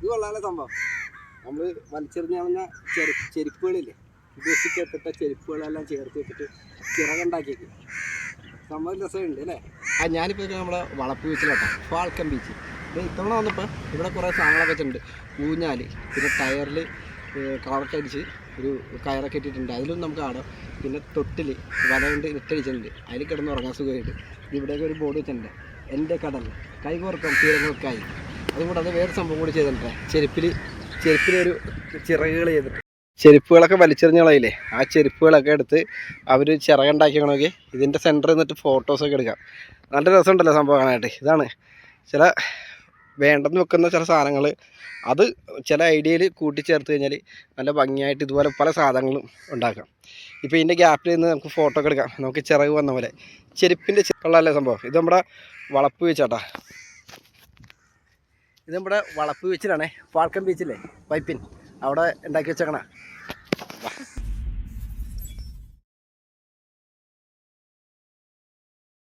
ഇത് കൊള്ളാനുള്ള സംഭവം. നമ്മൾ വലിച്ചെറിഞ്ഞ ചെറു ചെരുപ്പുകളില്ലേ? ഉപേക്ഷിക്കപ്പെട്ട ചെരുപ്പുകളെല്ലാം ചേർത്ത് വെച്ചിട്ട് ചിറകുണ്ടാക്കിയേക്ക്. സംഭവം രസമുണ്ട് അല്ലേ? ആ ഞാനിപ്പോൾ നമ്മളെ വളപ്പ് ബീച്ചിലോട്ടോ ഫാൾക്കൻ ബീച്ച് ഇത് ഇത്തവണ വന്നപ്പോൾ ഇവിടെ കുറേ സാധനങ്ങളൊക്കെ വെച്ചിട്ടുണ്ട്. ഊഞ്ഞാൽ പിന്നെ ടയറിൽ കളറൊക്കെ അടിച്ച് ഒരു കയറൊക്കെ ഇട്ടിട്ടുണ്ട്. അതിലും നമുക്ക് ആടാം. പിന്നെ തൊട്ടിൽ വല കൊണ്ട് ഇട്ടടിച്ചിട്ടുണ്ട് അതിൽ കിടന്ന് ഉറങ്ങാൻ സുഖമായിട്ട്. ഇവിടെയൊക്കെ ഒരു ബോർഡ് വെച്ചിട്ടുണ്ട്. എന്റെ കടൽ. കൈകോർക്കം തീരങ്ങൾക്കായി. അതുകൂടാതെ വേറെ സംഭവം കൂടി ചെയ്തിട്ടുണ്ട്. ചെരുപ്പിൽ ചെരുപ്പിലൊരു ചിറകുകൾ ചെയ്തിട്ട്. ചെരുപ്പുകളൊക്കെ വലിച്ചെറിഞ്ഞ കളയില്ലേ ആ ചെരുപ്പുകളൊക്കെ എടുത്ത് അവർ ചിറകുണ്ടാക്കിയാണെങ്കിൽ ഇതിന്റെ സെന്ററിൽ നിന്നിട്ട് ഫോട്ടോസൊക്കെ എടുക്കാം. നല്ല രസമുണ്ടല്ലോ സംഭവം കാണാനായിട്ട്. ഇതാണ്. ചില വേണ്ടെന്ന് വെക്കുന്ന ചില സാധനങ്ങൾ അത് ചില ഐഡിയയിൽ കൂട്ടിച്ചേർത്ത് കഴിഞ്ഞാൽ നല്ല ഭംഗിയായിട്ട് ഇതുപോലെ പല സാധനങ്ങളും ഉണ്ടാക്കാം. ഇപ്പോൾ ഇതിന്റെ ഗ്യാപ്പിൽ നിന്ന് നമുക്ക് ഫോട്ടോ ഒക്കെ എടുക്കാം. നമുക്ക് ചിറക് വന്ന പോലെ. ചെരുപ്പിന്റെ ചിറകുള്ളല്ലേ സംഭവം? ഇത് നമ്മുടെ വളപ്പ് വെച്ചാട്ടാ. ഇത് നമ്മുടെ വളപ്പ് ബീച്ചിലാണേ ഫാൾക്കൻ ബീച്ചില്ലേ പൈപ്പിൻ അവിടെ ഉണ്ടാക്കി വെച്ചേക്കണ.